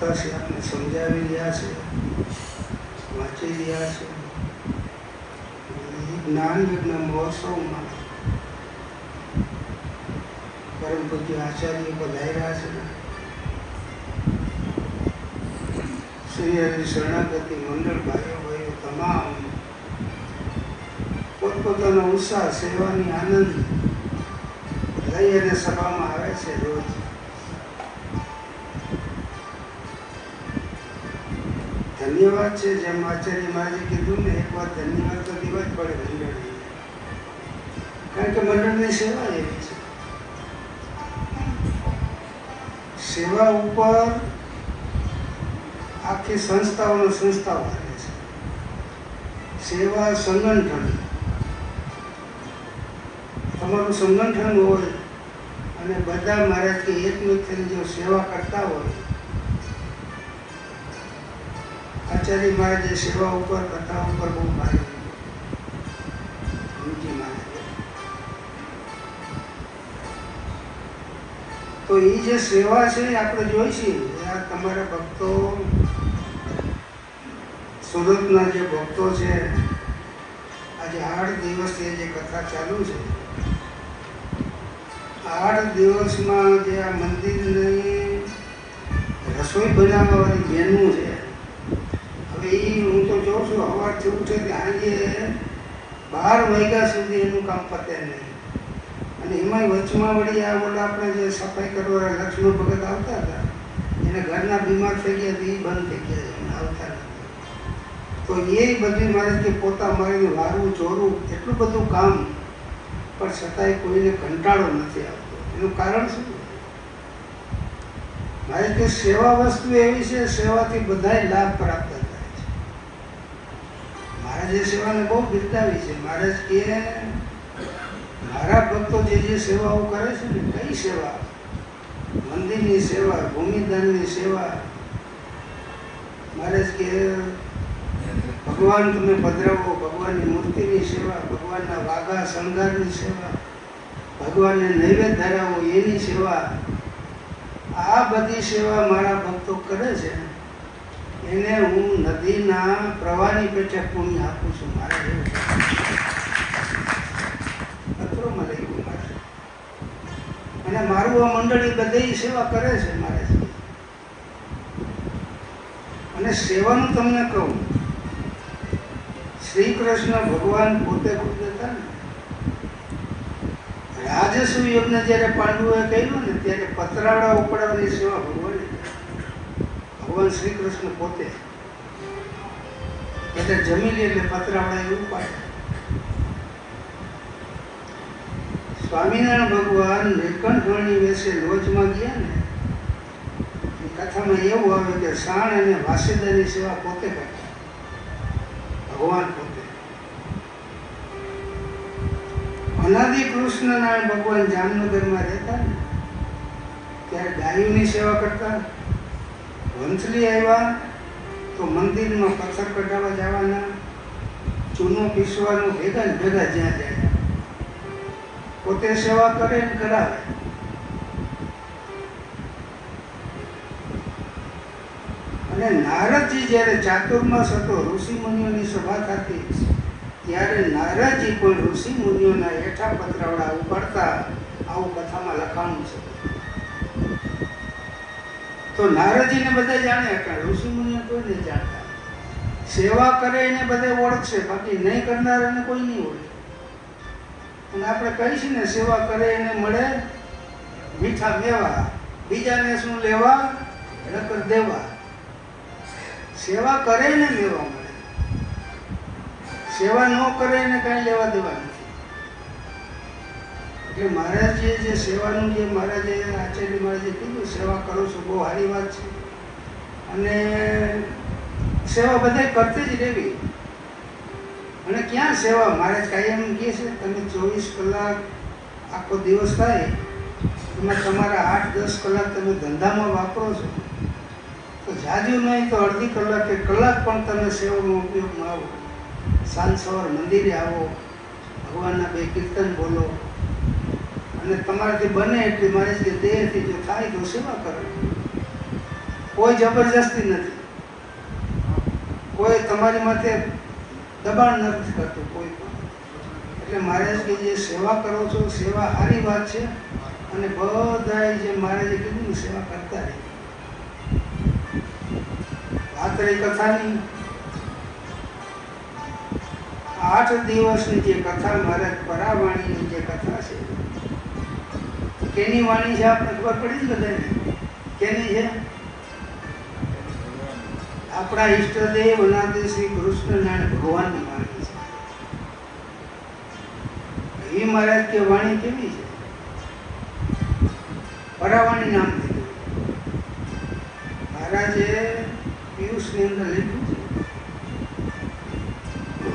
ભક્તશ્રી આપણે સમજાવી રહ્યા છે, વાંચી રહ્યા છે. જ્ઞાન યજ્ઞ મહોત્સવમાં પરમ પૂજ્ય આચાર્ય પધાર્યા છે. શ્રી શરણાગતિ મંડળ ભાઈઓ ભાઈઓ તમામ પોતપોતાનો ઉત્સાહ, સેવાની આનંદ લઈ અને સભામાં આવે છે. ધન્યવાદ છે, જેમ આચાર્ય મહારાજે કીધું ને, એક વાર ધન્યવાદ તો દેવા જ પડે મંડળને. કારણ કે મંડળની સેવા એવી છે. સેવા ઉપર આખી સંસ્થાઓનો સંસ્થાઓ આવે છે. સેવા સંગઠન. તમારું સંગઠન હોય અને બધા મહારાજ કે થઈને જો સેવા કરતા હોય આચાર્ય મહારાજે સેવા ઉપર, કથા ઉપર બહુ ભારે તો એ જે સેવા છે આપણે જોઈશી આ તમારા ભક્તો, સુરતના જે ભક્તો છે, આજે આઠ દિવસથી જે કથા ચાલુ છે. આઠ દિવસમાં જે આ મંદિરની રસોઈ બનાવવાની મેનુ છે એ હું તો જોઉં છું સવારથી ઉઠે આજે બાર વાગ્યા સુધી એનું કામ પતે નહીં. અને એમાંય વચમાં વળી આ ઓલા આપણે જે સફાઈ કરવા લક્ષ્મણ ભગત આવતા હતા, એને ઘરના બીમાર થઈ ગયા એ બંધ થઈ ગયા, એમને આવતા નથી. તો એ બધી મારે પોતા મારીને વારવું, ચોરવું, એટલું બધું કામ, પણ છતાંય કોઈને કંટાળો નથી આવતો. એનું કારણ શું? મારે કે સેવા વસ્તુ એવી છે, સેવાથી બધાય લાભ પ્રાપ્ત થાય છે સેવાને બહુ બિરદાવી છે. મહારાજ કે, મારા ભક્તો જે જે સેવાઓ કરે છે ને, કઈ સેવા? મંદિરની સેવા, ભૂમિદાનની સેવા? મહારાજ કે, ભગવાન તમે પધરાવો, ભગવાનની મૂર્તિની સેવા, ભગવાનના વાઘા શણગારની સેવા, ભગવાનને નૈવેદ્ય ધરાવો, એની સેવા. આ બધી સેવા મારા ભક્તો કરે છે. એને હું નદીના પ્રવાહની પેટે પુણ્ય આપું છું. મારે પત્રોમાં લખ્યું મારે અને મારું આ મંડળી બધી સેવા કરે છે મારે. અને સેવાનું તમને કહું શ્રી કૃષ્ણ ભગવાન પોતે ખુદ હતા ને. રાજસ્વ યોગને જ્યારે પાંડુએ કહ્યું ને, ત્યારે પતરાવડા ઉપડાવવાની સેવા ભગવાન. ભગવાન શ્રી કૃષ્ણ પોતે. એટલે જમી લે એટલે પતરાવડા એવું પાડે સ્વામિનારાયણ ભગવાન નીલકંઠવાણી વેશે લોજમાં ગયા ને કથામાં એવું આવે કે સાણ અને વાસેદાની સેવા પોતે કરતા. ભગવાન પોતે. અનાદિ કૃષ્ણનારાયણ ભગવાન જામનગરમાં રહેતા ને, ત્યારે ગાયોની સેવા કરતા વંથલી આવ્યા તો મંદિરમાં પથ્થર કઢાવવા જવાના. ચૂનો પીસવાનું ભેગા ભેગા જ્યાં જાય. પોતે સેવા કરે ને કરાવે. અને નારદજી જ્યારે ચાતુર્માસ હતો, ઋષિ મુનિઓની સભા થતી, ત્યારે નારદજી પણ ઋષિ મુનિઓના હેઠા પતરાવડા ઉપાડતા આવું કથામાં લખાણું છે. તો નારદજીને બધા જાણે હતા ઋષિ મુનિઓ કોઈ નહીં જાણતા સેવા કરે એને બધે ઓળખશે, બાકી નહીં કરનારાને કોઈ નહીં ઓળખે. અને આપણે કહીશું ને, સેવા કરે એને મળે, મીઠા મેવા, બીજાને શું લેવા? રકર દેવા. સેવા કરે ને લેવા મળે. સેવા ન કરે ને કાંઈ લેવા દેવા એટલે મહારાજે જે સેવાનું જે મહારાજે આચાર્ય મહારાજે કીધું, સેવા કરો છો, બહુ સારી વાત છે. અને સેવા બધાય કરતી જ રહેવી. અને ક્યાં સેવા? મહારાજ કાયમ કહે છે, તમે ચોવીસ કલાક આખો દિવસ થાય, એમાં તમારા આઠ, દસ કલાક તમે ધંધામાં વાપરો છો. તો જાજુ નહીં તો અડધી કલાક કે કલાક પણ તમે સેવામાં ઉપયોગમાં આવો. સાંજ સવાર મંદિરે આવો, ભગવાનના બે કીર્તન બોલો અને તમારાથી બને એટલી જે દેહથી જો થાય તો સેવા કરો. કોઈ જબરજસ્તી નથી. કોઈ તમારી માથે દબાણ નથી કરતું કોઈ પણ. એટલે મહારાજ જે સેવા કરો છો, સેવા સારી વાત છે અને બધાએ જે મહારાજે કીધું સેવા કરતા રહે. વાત રહી કથાની આઠ દિવસની જે કથા મહારાજ પરાવાણીની જે કથા છે કેની વાણી છે? આપણે ખબર પડી ને બધાને? કેની છે? આપણા ઈષ્ટદેવ અનાદિ શ્રી કૃષ્ણ ભગવાનની વાણી છે. એ મહારાજ કે વાણી કેવી છે? પરાવાણી નામ દીધું મહારાજે પિયુષની અંદર લીધું છે.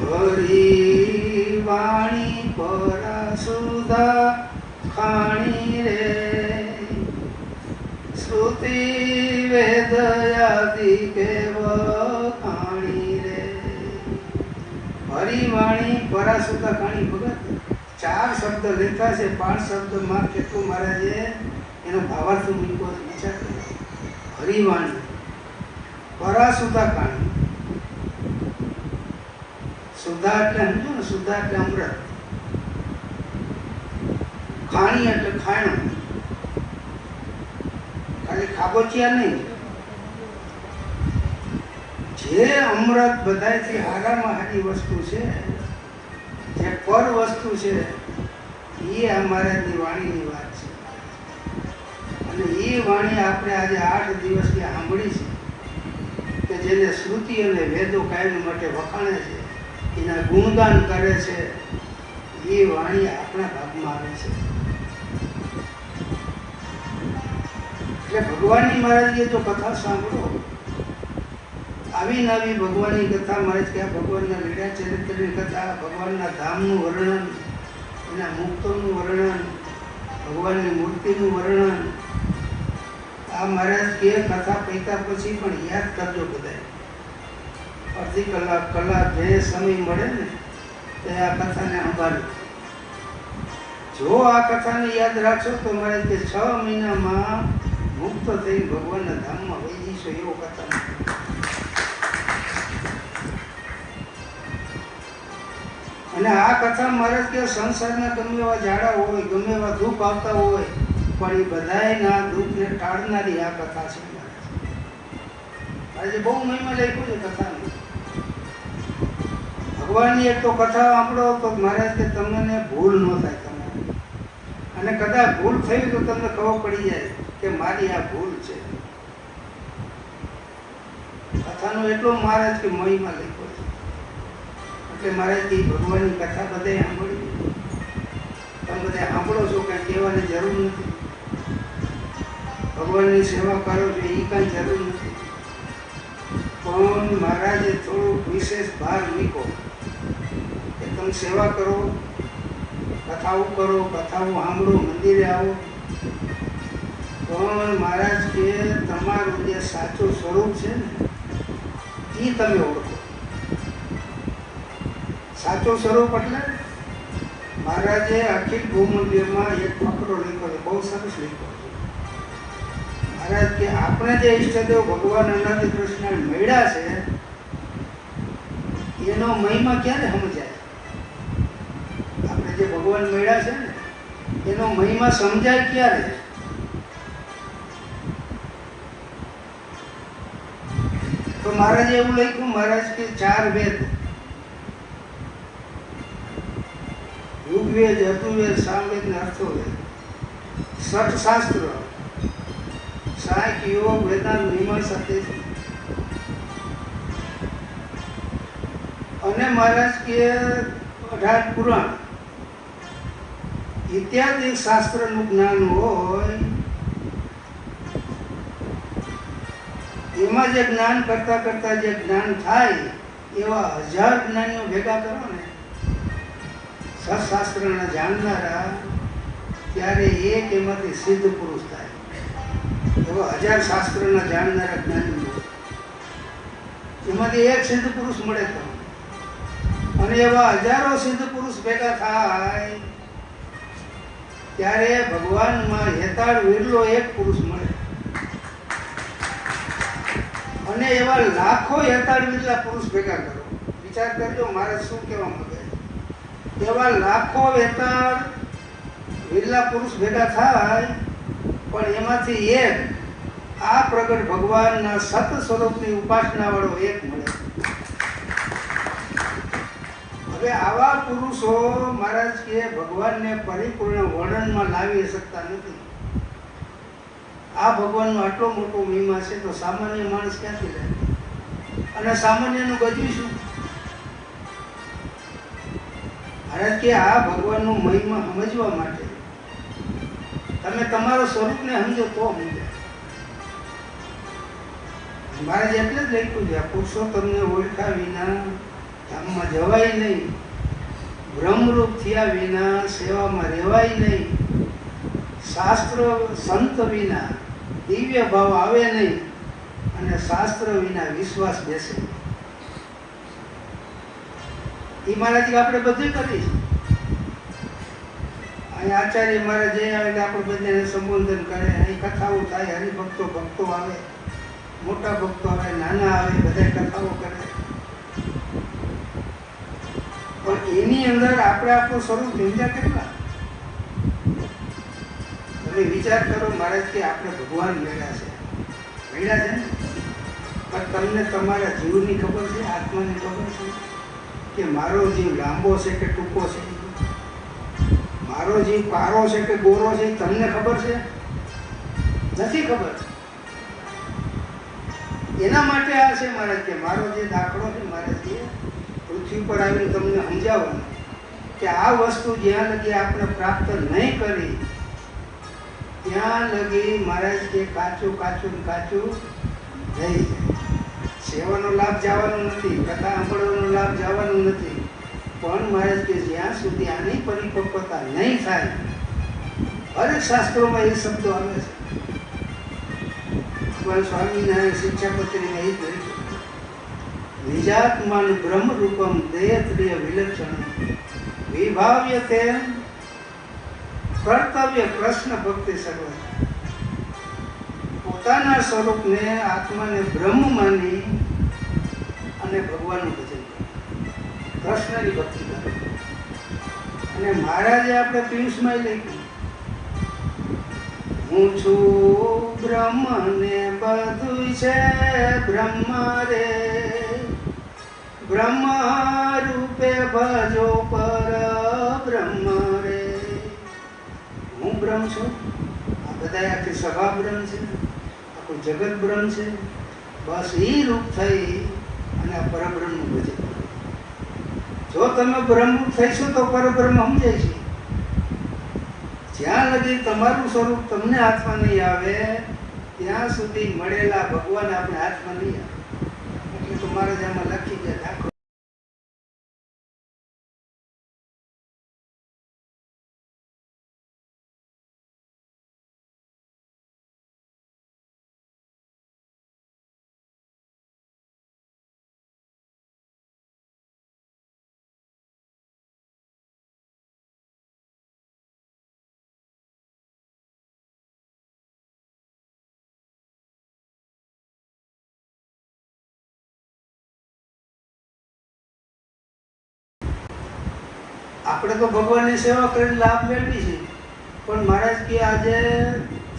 હરી વાણી પરાસુદા ખાણી રે. શ્રુતિ વેદયાદિ કેવ પાણી રે. હરિવાણી પરાસુતા કાણી ભગત ચાર શબ્દ લેતા છે, પાંચ શબ્દમાં કેટલું મહારાજે એનો ભાવાર્થ મૂક્યો છે, વિચાર કર્યો હરિવાણી પરાસુતા કાણી. સુધા એટલે સમજો ને સુધા એટલે અમૃત. ખાણી એટલે ખાણું ખાલી ખાબોચિયા નહીં. જે અમૃત બધાથી હારામાં હારી વસ્તુ છે, જે પર વસ્તુ છે, એ આ મહારાજની વાણીની વાત છે. અને એ વાણી આપણે આજે આઠ દિવસથી સાંભળી છે કે જેને શ્રુતિ અને વેદો કાયમ માટે વખાણે છે, એના ગુણગાન કરે છે, એ વાણી આપણા ભાગમાં આવે છે. એટલે ભગવાનની મહારાજે તો કથા સાંભળો. આવી નવી ભગવાનની કથા મહારાજ કે ભગવાનના લીલા ચરિત્રની કથા, ભગવાનના ધામનું વર્ણન એના મુક્તોનું વર્ણન, ભગવાનની મૂર્તિનું વર્ણન, આ મહારાજ કે કથા પૈતા પછી પણ યાદ કરજો બધાય અડધી કલાક કલાક જે સમય મળે ને, તે આ કથાને સંભાળો જો આ કથાને યાદ રાખશો તો મારે કે છ મહિનામાં મુક્ત થઈ ભગવાનના ધામમાં વહી જઈશો એવો કથા અને આ કથા મહારાજ કે સંસારના ગમે એવા ઝાડા હોય, ગમે એવા દુઃખ આવતા હોય, પણ એ બધાયના દુઃખને ટાળનારી આ કથા છે આજે બહુ મહિમા લખ્યું છે કથા ભગવાનની એક તો કથા સાંભળો તો મહારાજ કે, તમને ભૂલ ન થાય તમારે. અને કદાચ ભૂલ થઈ તો તમને ખબર પડી જાય. કે મારી આ ભૂલ છે. કથાનો એટલો મહારાજ કે મહિમા લખ્યો છે. એટલે મહારાજ કે ભગવાનની કથા બધે સાંભળી. તમે બધા સાંભળો છો, કાંઈ કહેવાની જરૂર નથી. ભગવાનની સેવા કરો છો એ કાંઈ જરૂર નથી. પણ મહારાજે થોડુંક વિશેષ ભાર મૂકો કે તમે સેવા કરો, કથાઓ કરો, કથાઓ સાંભળો, મંદિરે આવો. પણ મહારાજ કે તમારું જે સાચું સ્વરૂપ છે ને એ તમે ઓળખો. સાચું સ્વરૂપ એટલે મહારાજે અખિલ ભૂમંડ્યમાં એક ફકરો લીધો છે, બહુ સરસ લીધો મહારાજ કે આપણે જે ઈષ્ટદેવ ભગવાન અનંત કૃષ્ણ મળ્યા છે, એનો મહિમા ક્યારે સમજાય? આપણે જે ભગવાન મળ્યા છે ને, એનો મહિમા સમજાય ક્યારે? તો મહારાજે એવું લખ્યું, મહારાજ કે ચાર વેદ. ઋગ્વેદ યજુર્વેદ સામવેદ ને અર્થોવેદ. સઠ શાસ્ત્ર સાયક યોગ, વેદાંત મીમાંસા તેથી અને મહારાજ કે અઢાર પુરાણ. ઇત્યાદિ શાસ્ત્રનું જ્ઞાન હોય એમાં જે જ્ઞાન કરતા કરતા જે જ્ઞાન થાય, એવા હજાર જ્ઞાનીઓ ભેગા કરો ને સત્શાસ્ત્રના જાણનારા ત્યારે એક એમાંથી સિદ્ધ પુરુષ થાય. એવા હજાર શાસ્ત્રના જાણનારા જ્ઞાનીઓ. એમાંથી એક સિદ્ધ પુરુષ મળે તો. અને એવા હજારો સિદ્ધ પુરુષ ભેગા થાય, ત્યારે ભગવાનમાં હેતાળ વિરલો એક પુરુષ મળે. અને એવા લાખો યતાળ વિરલા પુરુષ ભેગા કરો. વિચાર કરજો, મારે શું કહેવા માંગે એવા લાખો વેતાળ વિરલા પુરુષ ભેગા થાય, પણ એમાંથી એક આ પ્રગટ ભગવાનના સત સ્વરૂપની ઉપાસના વાળો એક મળે. હવે આવા પુરુષો મહારાજ કે ભગવાનને પરિપૂર્ણ વર્ણનમાં લાવી શકતા નથી. આ ભગવાનનો આટલો મોટો મહિમા છે તો સામાન્ય માણસ ક્યાંથી લે? અને સામાન્યનું ગજવી શું? મહારાજ કે આ ભગવાનનો મહિમા સમજવા માટે તમે તમારા સ્વરૂપને સમજો તો સમજો. મહારાજ એટલે જ લખ્યું છે, આ પુરુષોત્તમને ઓળખા વિના ધામમાં જવાય નહીં. બ્રહ્મરૂપ થયા વિના સેવામાં રહેવાય નહીં. શાસ્ત્ર સંત વિના દિવ્ય ભાવ આવે નહીં અને શાસ્ત્ર વિના વિશ્વાસ બેસે એ મહારાજ આપણે બધું કરી અહીં આચાર્ય મહારાજ જઈ આવે એટલે આપણે બધાને સંબોધન કરે. અહીં કથાઓ થાય, હરિભક્તો ભક્તો આવે, મોટા ભક્તો આવે, નાના આવે, બધા કથાઓ કરે. પણ એની અંદર આપણે આપણું સ્વરૂપ નિંદા કેટલા? તમે વિચાર કરો મહારાજ કે આપણે ભગવાન મળ્યા છે. મળ્યા છે પણ તમને તમારા જીવની ખબર છે, આત્માની ખબર છે કે મારો જીવ લાંબો છે કે ટૂંકો છે? મારો જીવ કારો છે કે ગોરો છે એ તમને ખબર છે? નથી ખબર. એના માટે આ છે મહારાજ, કે મારો જે દાખલો છે મહારાજ જે પૃથ્વી પર આવીને તમને સમજાવવાનું, કે આ વસ્તુ જ્યાં લગી આપણે પ્રાપ્ત નહીં કરી ત્યાં લગી મહારાજ કે કાચું કાચું કાચું જાય. સેવાનો લાભ જવાનો નથી, કથા સાંભળવાનો લાભ જવાનો નથી. પણ મહારાજ કે જ્યાં સુધી આની પરિપક્વતા નહીં થાય હરેક શાસ્ત્રોમાં એ શબ્દો આવે છે. ભગવાન સ્વામિનારાયણ શિક્ષાપત્રીમાં એ કહ્યું લખ્યું નિજાત્માન બ્રહ્મરૂપમ દેયત્રિય વિલક્ષણ વિભાવ્ય તે કર્તવ્ય કૃષ્ણ ભક્તિ સર્વ. પોતાના સ્વરૂપને આત્માને બ્રહ્મ માની અને ભગવાનનું ભજન. કૃષ્ણની ભક્તિ કરે. અને મહારાજે આપણે પિયુષમાં લખ્યું હું છું બ્રહ્મ ને બધું છે બ્રહ્મ રે બ્રહ્મ રૂપે ભજો પર બ્રહ્મ છું? આ બધા આખી સભા બ્રહ્મ છે. આખું જગત બ્રહ્મ છે. બસ એ રૂપ થઈ અને આ પરબ્રહ્મનું ભજન જો તમે બ્રહ્મરૂપ થઈશો તો પરબ્રહ્મ સમજાય છે. જ્યાં લગી તમારું સ્વરૂપ તમને હાથમાં નહીં આવે, ત્યાં સુધી મળેલા ભગવાન આપણે હાથમાં નહીં આવે. એટલે તમારે જ આપણે તો ભગવાનની સેવા કરીને લાભ મેળવી છે. પણ મહારાજ કે આજે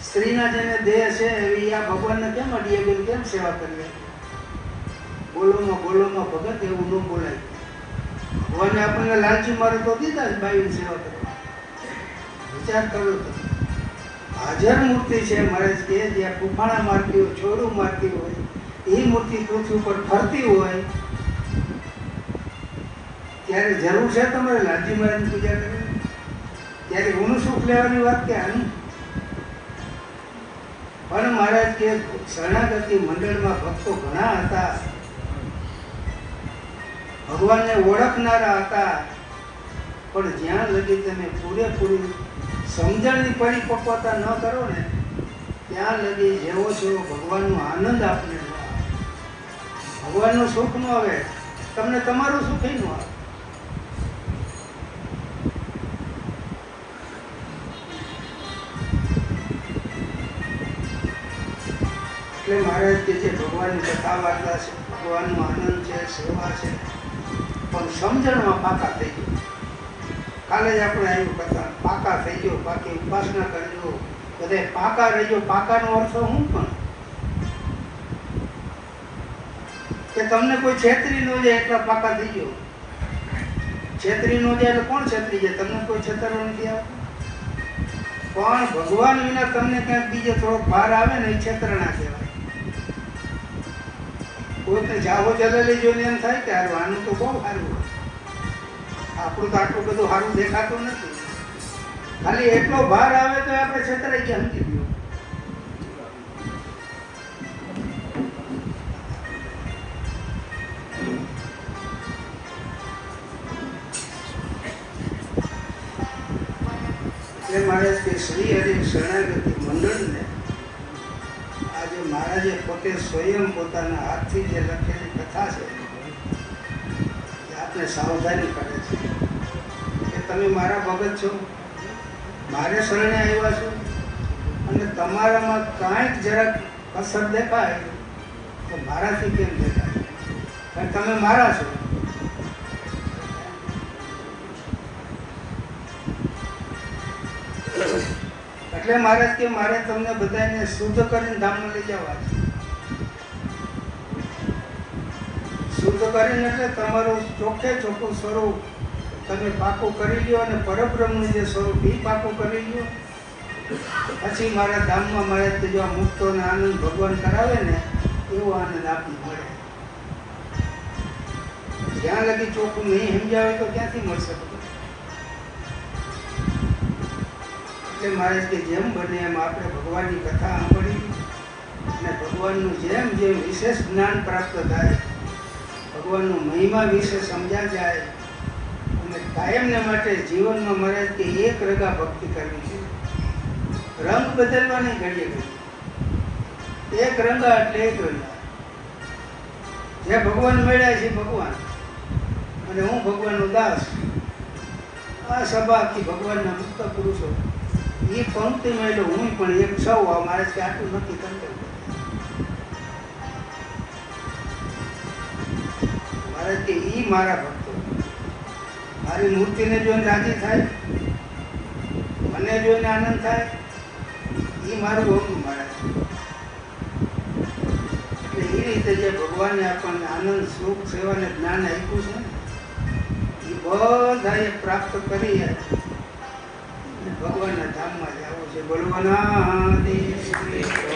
સ્ત્રીના જેને દેહ છે એવી આ ભગવાનને કેમ અડીએ બેન? કેમ સેવા કરીએ બોલોમાં બોલોમાં ભગત એવું ન બોલાય. ભગવાને આપણને લાલચી મારે તો દીધા જ ભાઈની સેવા કરવા. વિચાર કરો તો. હાજર મૂર્તિ છે મહારાજ કે, જ્યાં કુફાણા મારતી હોય, છોડું મારતી હોય એ મૂર્તિ પૃથ્વી ઉપર ફરતી હોય ત્યારે જરૂર છે તમારે લાલજી મહારાજની પૂજા કરવી? ત્યારે હું સુખ લેવાની વાત કે આની પણ મહારાજ કે શરણાગતિ મંડળમાં ભક્તો ઘણા હતા. ભગવાનને ઓળખનારા હતા. પણ જ્યાં લગી તમે પૂરેપૂરી સમજણની પરિપક્વતા ન કરો ને, ત્યાં લગી જેવો છો ભગવાનનો આનંદ આપને ભગવાનનું સુખ ન આવે. તમને તમારું સુખ ન આવે. એટલે મહારાજ કે જે ભગવાનની કથા વાર્તા છે ભગવાનનો આનંદ છે, સેવા છે, પણ સમજણમાં પાકા થઈ ગયો. કાલે જ આપણે આવ્યું કથા, પાકા થઈ ગયો, બાકી ઉપાસના કરજો. બધે પાકા રહેજો, પાકાનો અર્થ હું પણ? કે તમને કોઈ છેતરી ન જાય એટલા પાકા થઈ ગયો? છેતરી ન જાય એટલે કોણ છેતરી જાય? તમને કોઈ છેતરવા નથી આવતું? પણ ભગવાન વિના તમને ક્યાંક બીજે થોડોક ભાર આવે ને એ છેતરણા કહેવાય. કોઈને જાહો જલેલી જોઈને એમ થાય કે આનું તો બહુ સારું આપણું તો આટલું બધું સારું દેખાતું નથી. ખાલી એટલો ભાર આવે તો આપણે છેતરાઈ ગયા, સમજી ગયો. એટલે મારે કે શ્રી હરિ શરણાગતિ મંડળને આજે મહારાજે પોતે સ્વયં પોતાના હાથથી જે લખેલી કથા છે, એ આપણે સાવધાની કરે છે. કે તમે મારા ભગત છો, મારે શરણે આવ્યા છો, અને તમારામાં કાંઈક જરાક અસર દેખાય તો મારાથી કેમ દેખાય? તમે મારા છો. એટલે મહારાજ કે મારે તમને બધાને શુદ્ધ કરીને ધામમાં લઈ જવા શુદ્ધ કરીને એટલે તમારું ચોખ્ખે ચોખ્ખું સ્વરૂપ તમે પાકું કરી લ્યો અને પરબ્રહ્મનું જે સ્વરૂપ એ પાકું કરી લ્યો. પછી મારા ધામમાં મારે તો આ મુક્તોને આનંદ ભગવાન કરાવે ને, એવો આનંદ આપી મળે. જ્યાં લગી ચોખ્ખું નહીં સમજાવે તો ક્યાંથી મળશે એટલે મહારાજ કે જેમ બને એમ આપણે ભગવાનની કથા સાંભળી અને ભગવાનનું જેમ જેમ વિશેષ જ્ઞાન પ્રાપ્ત થાય, ભગવાનનો મહિમા વિશે સમજા જાય અને કાયમને માટે જીવનમાં મહારાજ કે એક રગા ભક્તિ કરવી છે. રંગ બદલવાની ઘડીએ ઘડી. એક રંગા એટલે એક રંગા. જે ભગવાન મળ્યા છે ભગવાન. અને હું ભગવાનનો દાસ. આ સભા આખી ભગવાનના મુક્ત પુરુષો. એ પંક્તિમાં એટલે હું પણ એક સૌ મારે છે આટલું નથી કરતો મારે કે ઈ મારા ભક્તો. મારી મૂર્તિને જોઈને રાજી થાય, મને જોઈને આનંદ થાય એ મારું હોતું મારા એટલે એ રીતે જે ભગવાને આપણને આનંદ, સુખ સેવાને જ્ઞાન આપ્યું છે એ બધા એ પ્રાપ્ત કરી ભગવાનના ધામમાં જવું છે. બોલવાના દેશ